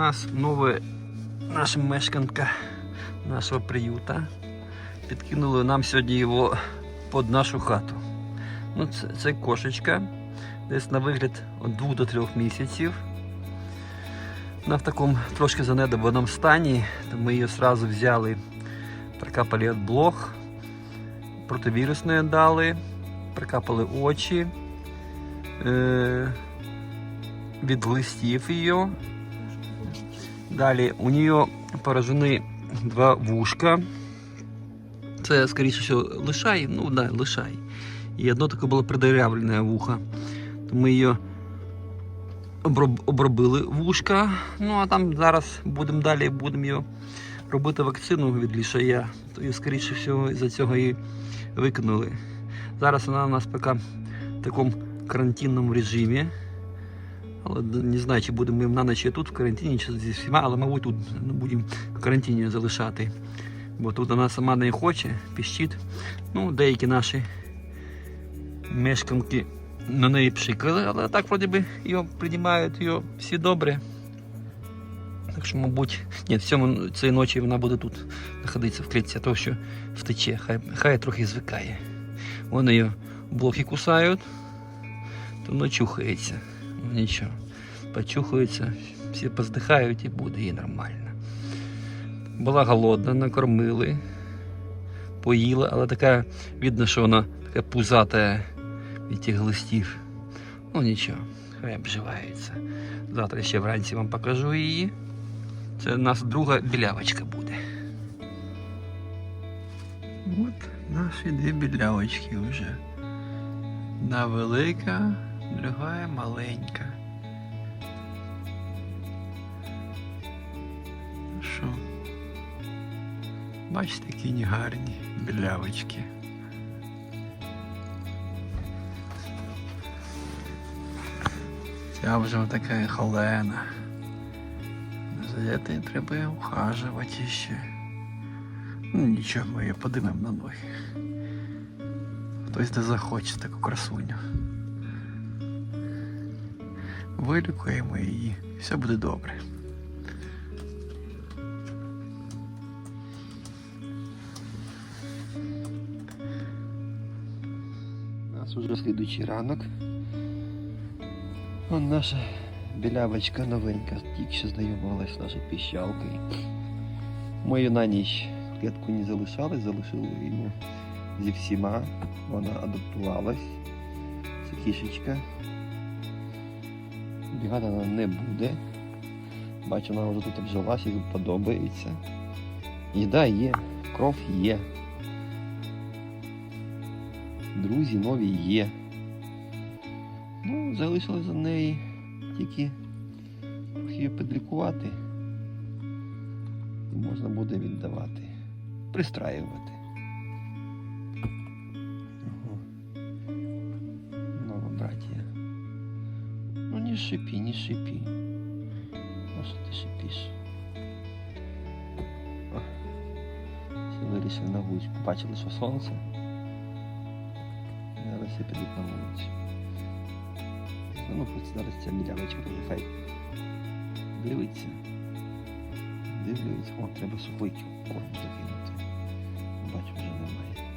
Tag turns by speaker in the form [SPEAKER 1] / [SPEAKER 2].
[SPEAKER 1] нас нове наша мешканка нашого приюта. Підкинули нам сьогодні його під нашу хату. Ну, це, це кошечка, десь на вигляд від 2 до 3 місяців. Вона в такому трошки занедбаному стані, ми її одразу взяли, прикапали від блох, дали, прикапали очі, е, від листів її. Далі у нее поражені два вушка. Це, скоріше всього, лишай, ну да, лишай. І одно таке було придирявлене вухо. Ми її оброб- обробили вушка. Ну а там зараз будемо далі будемо її робити вакцину від лішая. І, скоріше всього, за цього і викинули. Зараз вона у нас поки в такому карантинному режимі. Але не знаю, чи будемо ми на ніч тут в карантині, чи зі всіма, але, мабуть, тут ну, будемо в карантині залишати. Бо тут вона сама не хоче, піщить. Ну, деякі наші мешканки на неї пшикали, але так вроді би його приймають його всі добре. Так що, мабуть, ні, цьому цієї ночі вона буде тут знаходитися в клітці, а то що втече, хай, хай трохи звикає. Вони її блохи кусають, то вона чухається. Нічого, почухаються, всі поздихають і буде їй нормально. Була голодна, накормили, поїла, але така, видно, що вона така пузата від тих листів. Ну нічого, хай обживається. Завтра ще вранці вам покажу її. Це у нас друга білявочка буде. От наші дві білявочки вже. Одна велика, друга маленька. Ну? Бачите, які не гарні білявочки. Ця вже така холена. За це треба ухажувати ще. Ну нічого, ми її подимемо на ноги. Хтось не захоче таку красуню. Вилікуємо її, все буде добре. У нас уже слідуючий ранок. Вон наша білявочка новенька, тільки що знайомилась з нашою піщалкою. Ми її на ніч клітку не залишали, залишили її зі всіма. Вона адаптувалась. Це кішечка. Бігати вона не буде. Бачу, вона вже тут обжилась, їй подобається. Їда є, кров є. Друзі нові є. Ну, залишилось за неї тільки її підлікувати. І можна буде віддавати, пристраювати. Шипи, не шипи. А що ти шипиш? О, Всі вирішили на вулицю. Побачили, що сонце. Зараз всі підуть на вулицю. Ну, хоч зараз ця білявочка вже хай дивиться. Дивлюється. О, треба сухойки. О, закинути. Бачу, вже немає.